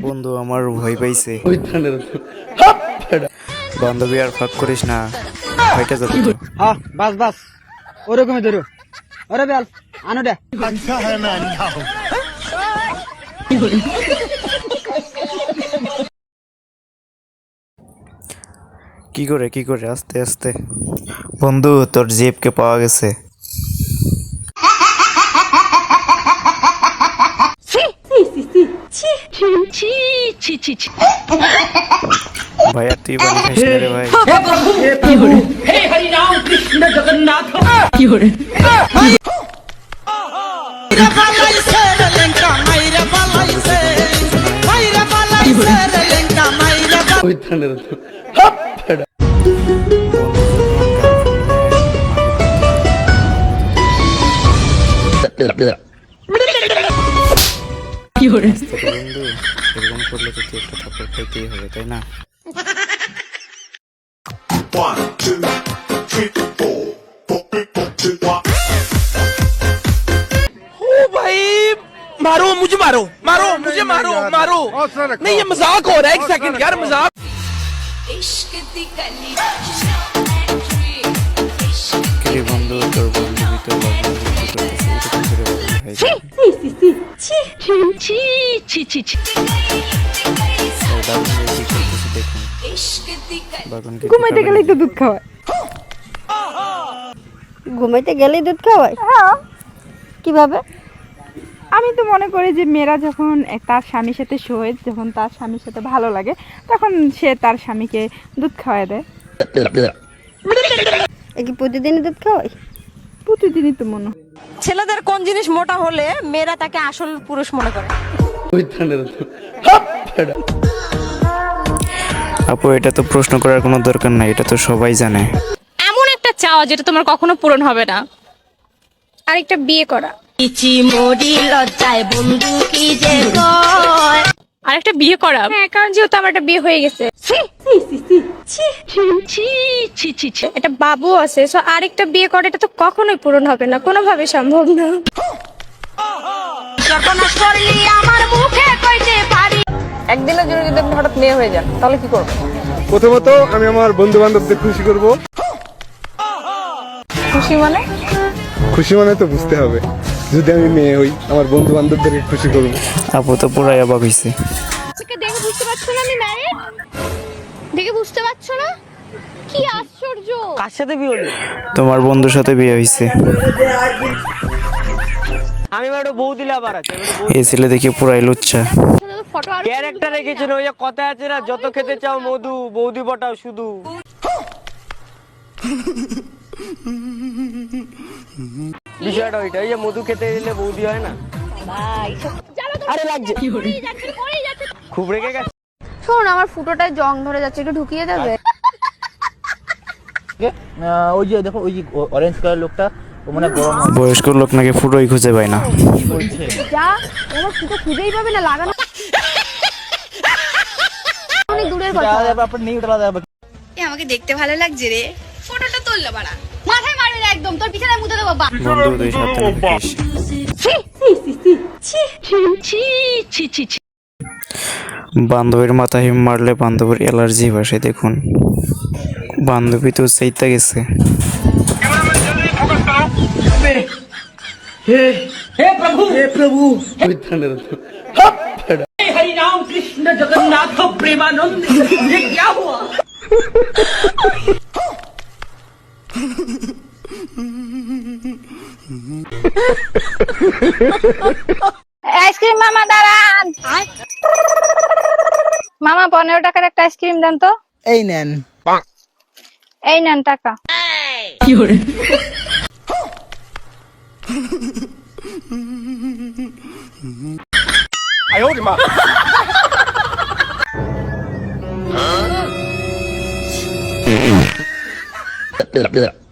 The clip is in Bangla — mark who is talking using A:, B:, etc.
A: বন্ধু, আমার ভয় পাইছে। বান্ধবী আর ফাঁক করিস না। ভয়টা যাবে তো।
B: হ্যাঁ বাস বাস। ওরকমই ধরো। ওরে বেল আনো দে।
A: কি করে কি করে? আস্তে আস্তে। বন্ধু তোর জিপকে পাওয়া গেছে। ভাইয়া তুই বাড়ি খাইস না রে ভাই? বন্ধু এরকম করলে তো তুই একটা থাপ্পড় খাইতেই হবে তাই না
C: One, two,
D: मारो मारो नहीं ये मजाक हो रहा है एक सेकंड यार मजाक
E: इश्क दी गली geometry इश्क
A: কিরে বন্ধু তোর বান্ধবী তোর বান্ধবী কি করতেছে এরকম করে বলবি ভাই তোর দাদু কি করতেছে দেখুন
E: इश्क दी गली
A: বাগুনকে
F: ঘুমাইতে গেলেই তো দুধ খাওয়ায় ঘুমাইতে গেলেই দুধ খাওয়ায় কিভাবে
G: আমি তো মনে করি যে মেয়েরা যখন তার স্বামীর সাথে শোয় যখন তার স্বামীর সাথে ভালো লাগে তখন সে তার স্বামীকে দুধ খাওয়ায় দেয়।
F: কি প্রতিদিনই দুধ খাওয়ায়
G: প্রতিদিনই তো মনে
H: ছেলেদের কোন জিনিস মোটা হলে মেয়েরা তাকে আসল পুরুষ মনে করে?
A: আপু এটা তো প্রশ্ন করার কোনো দরকার নাই এটা তো সবাই জানে।
I: এমন একটা চাওয়া যেটা তোমার কখনো পূরণ হবে না। আরেকটা বিয়ে করা। আরেকটা বিয়ে করা? হ্যাঁ কারণ যেহেতু আমার একটা বিয়ে হয়ে গেছে। এটা বাবু আছে সো আরেকটা বিয়ে করা এটা তো কখনোই পূরণ হবে না কোনোভাবে সম্ভব না।
H: একদিনের জন্য যদি আপনি হঠাৎ মেয়ে হয়ে যান তাহলে কি করবেন?
J: প্রথমত আমি আমার বন্ধু বান্ধবদের খুশি করব।
H: খুশি মানে?
J: খুশি মানে তো বুঝতে হবে। যদি আমি মেয়ে হই আমার বন্ধু বান্ধবদেরকে খুশি করব।
A: আপু তো পুরাই অবাক হয়েছে
I: দেখে বুঝতে পারছ না আমি ম্যারিড দেখে বুঝতে পারছ না? কি আশ্চর্য।
B: কার সাথে বিয়ে হলো?
A: তোমার বন্ধুর সাথে বিয়ে হয়েছে
B: আমি একটা বউ দিলে আবার আছে
A: এই ছেলে দেখে পুরাই লুচ্ছা।
I: ফটো আর
B: ক্যারেক্টার রেখেছেন ওই যে কথা আছে না যত খেতে চাও মধু বৌদি বটাও শুধু। বিষয়টা ওইটা ওই যে মধু খেতে দিলে বৌদি হয় না। আরে লাগছে। খুব রেগে গেছে।
I: শোন আমার ফুটোটায় জং ধরে যাচ্ছে একটু ঢুকিয়ে দেবে?
B: ওই যে দেখো ওই যে অরেঞ্জ কালার লোকটা ও মানে গরম
A: বয়স্ক লোক নাকি ফুটোই খুঁজে পায় না।
I: যা আমার ফুটো খুঁজেই পাবে না লাগানো অনেক দূরের কথা।
B: নেই ওটা
E: আমাকে দেখতে ভালো লাগছে রে। ফটোটা তুললো বাড়া মাথায় মারবে না একদম তোর পিছনে মুতে দেবো বা-
A: বন্ধু তুই সাবধানে থাকিস বান্ধবীর মাথা হিম মারলে বান্ধবীর অ্যালার্জি বসে দেখুন বান্ধবী তো চাইতে গেছে
D: हरि राम कृष्ण जगन्नाथ प्रेमानंद ये क्या हुआ
I: আইসক্রিম মামা দাঁড়ান। মামা পনেরো টাকার একটা আইসক্রিম দেন তো।
B: এই নেন।
I: এই নেন টাকা। được được.